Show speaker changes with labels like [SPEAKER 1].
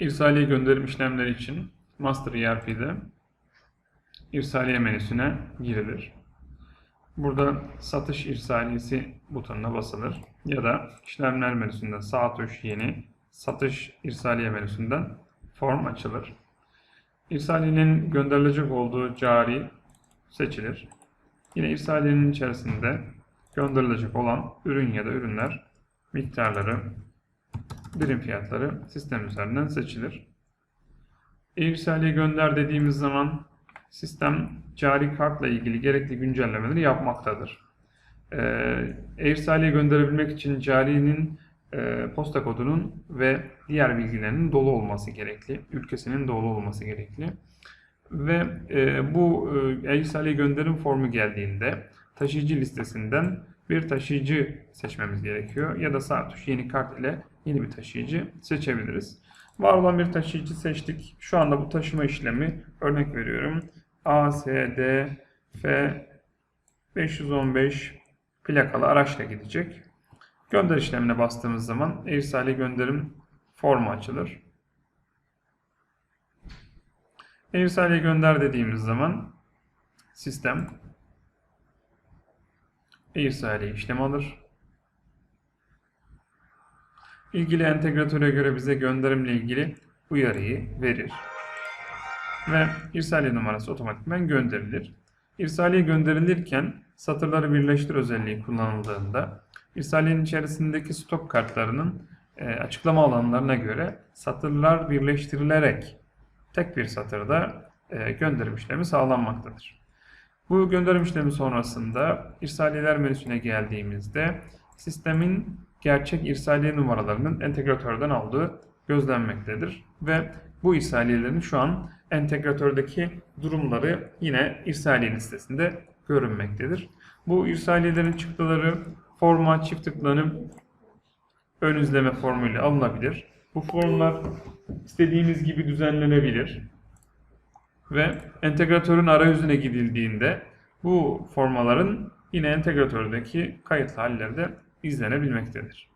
[SPEAKER 1] İrsaliye gönderim işlemleri için Master ERP'de İrsaliye menüsüne girilir. Burada satış irsaliyesi butonuna basılır. Ya da işlemler menüsünden sağ tuş yeni satış irsaliye menüsünden form açılır. İrsaliyenin gönderilecek olduğu cari seçilir. Yine irsaliyenin içerisinde gönderilecek olan ürün ya da ürünler miktarları, birim fiyatları sistem üzerinden seçilir. E-irsaliye gönder dediğimiz zaman sistem cari kartla ilgili gerekli güncellemeleri yapmaktadır. Ee, E-irsaliye gönderebilmek için carinin e, posta kodunun ve diğer bilgilerinin dolu olması gerekli. Ülkesinin dolu olması gerekli. Ve e, bu e, e-irsaliye gönderim formu geldiğinde taşıyıcı listesinden bir taşıyıcı seçmemiz gerekiyor. Ya da sağ tuş yeni kart ile yeni bir taşıyıcı seçebiliriz. Var olan bir taşıyıcı seçtik. Şu anda bu taşıma işlemi örnek veriyorum. ASD F 515 plakalı araçla gidecek. Gönder işlemine bastığımız zaman e-irsaliye gönderim formu açılır. E-irsaliye gönder dediğimiz zaman sistem e-irsaliye işlem alır. İlgili entegratöre göre bize gönderimle ilgili uyarıyı verir. Ve irsaliye numarası otomatikman gönderilir. İrsaliye gönderilirken satırları birleştir özelliği kullanıldığında irsaliyenin içerisindeki stok kartlarının e, açıklama alanlarına göre satırlar birleştirilerek tek bir satırda e, gönderim işlemi sağlanmaktadır. Bu gönderim işlemi sonrasında irsaliyeler menüsüne geldiğimizde sistemin gerçek irsaliye numaralarının entegratörden aldığı gözlenmektedir. Ve bu irsaliyelerin şu an entegratördeki durumları yine irsaliye listesinde görünmektedir. Bu irsaliyelerin çıktıları forma çift tıklanıp ön izleme formuyla alınabilir. Bu formlar istediğimiz gibi düzenlenebilir. Ve entegratörün arayüzüne gidildiğinde bu formaların yine entegratördeki kayıtlı halleri de izlenebilmektedir.